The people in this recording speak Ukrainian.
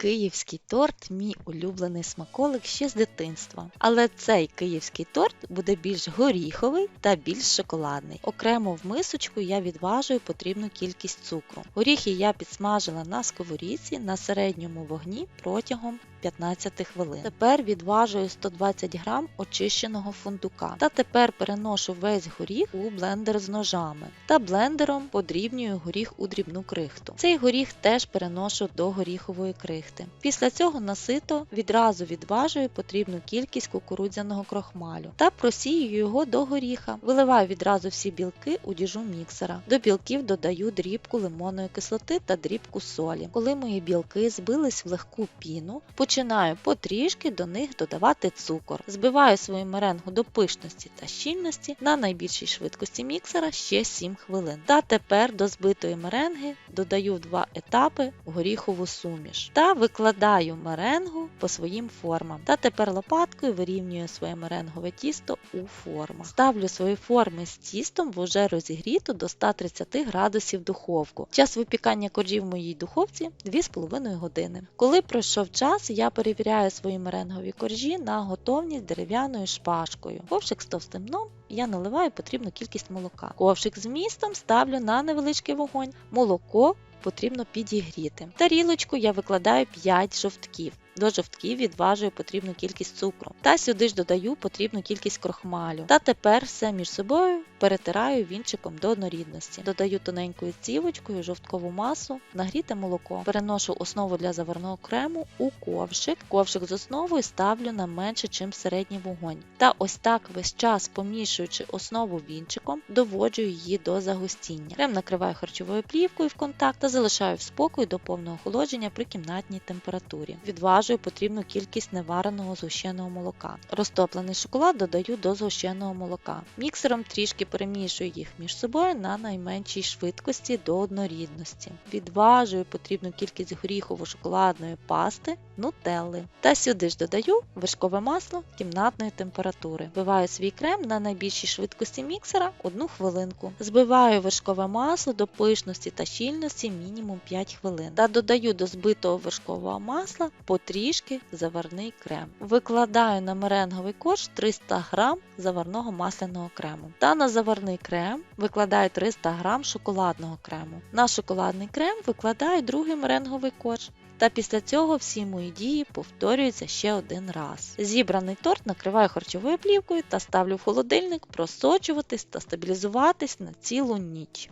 Київський торт мій улюблений смаколик ще з дитинства. Але цей київський торт буде більш горіховий та більш шоколадний. Окремо в мисочку я відважую потрібну кількість цукру. Горіхи я підсмажила на сковорідці на середньому вогні протягом 15 хвилин. Тепер відважую 120 грам очищеного фундука. Та тепер переношу весь горіх у блендер з ножами та блендером подрібнюю горіх у дрібну крихту. Цей горіх теж переношу до горіхової крихти. Після цього насито відразу відважую потрібну кількість кукурудзяного крохмалю та просію його до горіха. Виливаю відразу всі білки у діжу міксера. До білків додаю дрібку лимонної кислоти та дрібку солі. Коли мої білки збились в легку піну, починаю потрішки до них додавати цукор. Збиваю свою меренгу до пишності та щільності на найбільшій швидкості міксера ще 7 хвилин. Та тепер до збитої меренги додаю в два етапи горіхову суміш та викладаю меренгу по своїм формам. Та тепер лопаткою вирівнюю своє меренгове тісто у формах. Ставлю свої форми з тістом в уже розігріту до 130 градусів духовку. Час випікання коржів в моїй духовці 2,5 години. Коли пройшов час, я перевіряю свої меренгові коржі на готовність дерев'яною шпажкою. Ковшик з товстим дном я наливаю потрібну кількість молока. Ковшик з містом ставлю на невеличкий вогонь. Молоко потрібно підігріти. В Тарілочку я викладаю 5 жовтків. До жовтків відважую потрібну кількість цукру. Та сюди ж додаю потрібну кількість крохмалю. Та тепер все між собою перетираю вінчиком до однорідності. Додаю тоненькою цівочкою жовткову масу, нагріте молоко. Переношу основу для заварного крему у ковшик. Ковшик з основою ставлю на менше, чим середній вогонь. Та ось так весь час помішуючи основу вінчиком, доводжу її до загустіння. Крем накриваю харчовою плівкою в контакт та залишаю в спокій до повного охолодження при кімнатній температурі. Відважую потрібну кількість невареного згущеного молока. Розтоплений шоколад додаю до згущеного молока. Міксером трішки перемішую їх між собою на найменшій швидкості до однорідності. Відважую потрібну кількість горіхово-шоколадної пасти нутелли. Та сюди ж додаю вершкове масло кімнатної температури. Вбиваю свій крем на найбільшій швидкості міксера 1 хвилинку. Збиваю вершкове масло до пишності та щільності мінімум 5 хвилин. Та додаю до збитого вершкового масла потрішки заварний крем. Викладаю на меренговий корж 300 г заварного масляного крему. Та на заварний крем викладаю 300 г шоколадного крему. На шоколадний крем викладаю другий меренговий корж. Та після цього всі мої дії повторюються ще один раз. Зібраний торт накриваю харчовою плівкою та ставлю в холодильник просочуватись та стабілізуватись на цілу ніч.